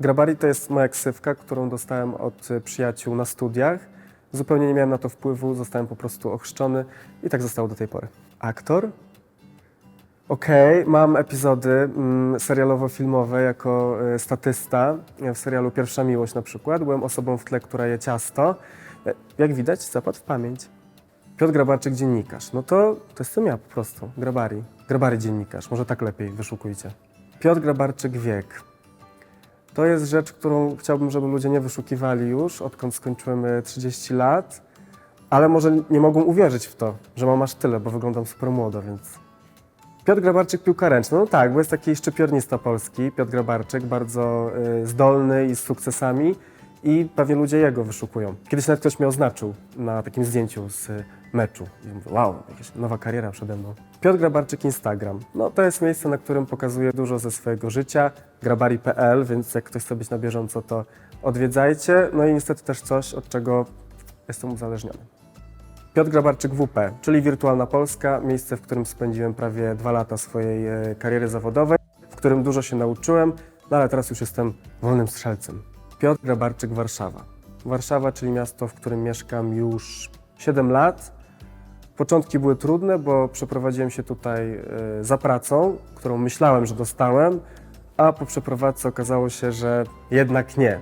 Grabari to jest moja ksywka, którą dostałem od y, przyjaciół na studiach. Zupełnie nie miałem na to wpływu, zostałem po prostu ochrzczony i tak zostało do tej pory. Aktor? Okej, mam epizody mm, serialowo-filmowe jako y, statysta w serialu Pierwsza Miłość na przykład. Byłem osobą w tle, która je ciasto. E, Jak widać, zapadł w pamięć. Piotr Grabarczyk, dziennikarz. No to, to jestem ja po prostu, Grabari. Grabari dziennikarz, może tak lepiej wyszukujcie. Piotr Grabarczyk, wiek. To jest rzecz, którą chciałbym, żeby ludzie nie wyszukiwali już, odkąd skończyłem e, 30 lat, ale może nie mogą uwierzyć w to, że mam aż tyle, bo wyglądam super młodo, więc... Piotr Grabarczyk, piłka ręczna. No tak, bo jest taki szczypiornista polski, Piotr Grabarczyk, bardzo y, zdolny i z sukcesami i pewnie ludzie jego wyszukują. Kiedyś nawet ktoś mnie oznaczył na takim zdjęciu z y, meczu i mówię, wow, jakaś nowa kariera przede mną. Piotr Grabarczyk, Instagram. No to jest miejsce, na którym pokazuję dużo ze swojego życia, grabari.pl, więc jak ktoś chce być na bieżąco, to odwiedzajcie. No i niestety też coś, od czego jestem uzależniony. Piotr Grabarczyk WP, czyli Wirtualna Polska, miejsce, w którym spędziłem prawie dwa lata swojej e, kariery zawodowej, w którym dużo się nauczyłem, no ale teraz już jestem wolnym strzelcem. Piotr Grabarczyk Warszawa. Warszawa, czyli miasto, w którym mieszkam już 7 lat. Początki były trudne, bo przeprowadziłem się tutaj e, za pracą, którą myślałem, że dostałem, a po przeprowadzce okazało się, że jednak nie.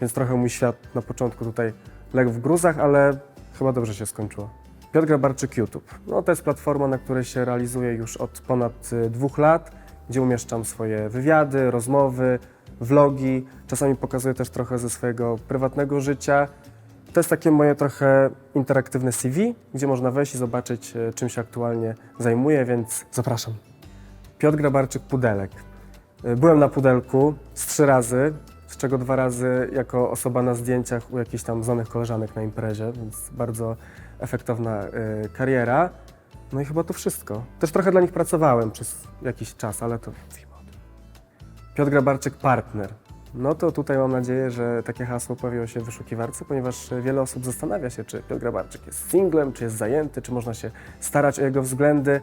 Więc trochę mój świat na początku tutaj legł w gruzach, ale chyba dobrze się skończyło. Piotr Grabarczyk YouTube. No, to jest platforma, na której się realizuję już od ponad y, dwóch lat, gdzie umieszczam swoje wywiady, rozmowy, vlogi. Czasami pokazuję też trochę ze swojego prywatnego życia. To jest takie moje trochę interaktywne CV, gdzie można wejść i zobaczyć, y, czym się aktualnie zajmuję, więc zapraszam. Piotr Grabarczyk Pudelek. Y, Byłem na Pudelku z trzy razy, z czego dwa razy jako osoba na zdjęciach u jakichś tam znanych koleżanek na imprezie, więc bardzo efektowna y, kariera. No i chyba to wszystko. Też trochę dla nich pracowałem przez jakiś czas, ale to mówimy o tym. Piotr Grabarczyk Partner. No to tutaj mam nadzieję, że takie hasło pojawiło się w wyszukiwarce, ponieważ wiele osób zastanawia się, czy Piotr Grabarczyk jest singlem, czy jest zajęty, czy można się starać o jego względy.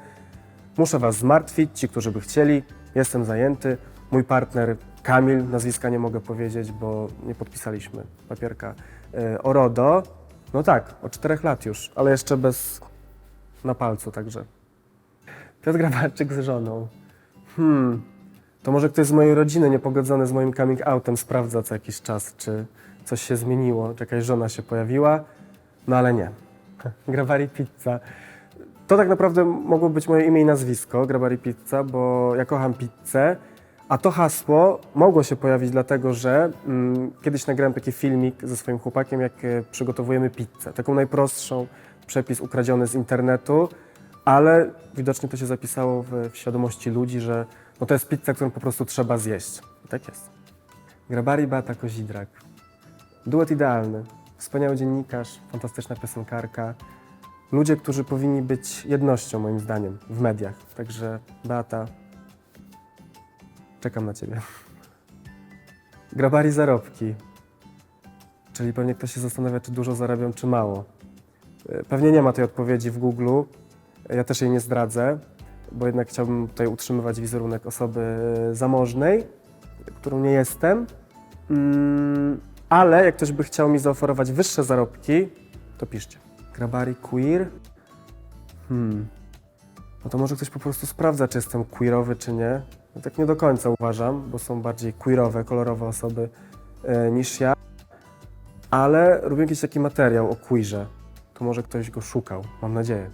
Muszę Was zmartwić, ci, którzy by chcieli. Jestem zajęty. Mój partner Kamil, nazwiska nie mogę powiedzieć, bo nie podpisaliśmy papierka e, o RODO. No tak, od czterech lat już, ale jeszcze bez na palcu, także. Piotr Grabarczyk z żoną. Hmm, to może ktoś z mojej rodziny niepogodzony z moim coming outem sprawdza co jakiś czas, czy coś się zmieniło, czy jakaś żona się pojawiła, no ale nie. Grawari Pizza. To tak naprawdę mogło być moje imię i nazwisko, Grabari Pizza, bo ja kocham pizzę, a to hasło mogło się pojawić dlatego, że mm, kiedyś nagrałem taki filmik ze swoim chłopakiem, jak e, przygotowujemy pizzę. Taką najprostszą, przepis ukradziony z internetu, ale widocznie to się zapisało w, w świadomości ludzi, że no to jest pizza, którą po prostu trzeba zjeść. I tak jest. Grabari Beata Kozidrak. Duet idealny. Wspaniały dziennikarz, fantastyczna piosenkarka. Ludzie, którzy powinni być jednością, moim zdaniem, w mediach. Także Beata, czekam na Ciebie. Grabari zarobki. Czyli pewnie ktoś się zastanawia, czy dużo zarabiam, czy mało. E, Pewnie nie ma tej odpowiedzi w Google. Ja też jej nie zdradzę, bo jednak chciałbym tutaj utrzymywać wizerunek osoby e, zamożnej, którą nie jestem. Mm, ale jak ktoś by chciał mi zaoferować wyższe zarobki, to piszcie. Grabari queer? Hmm. No to może ktoś po prostu sprawdza, czy jestem queerowy, czy nie. Ja tak nie do końca uważam, bo są bardziej queerowe, kolorowe osoby e, niż ja. Ale robię jakiś taki materiał o queerze. To może ktoś go szukał, mam nadzieję.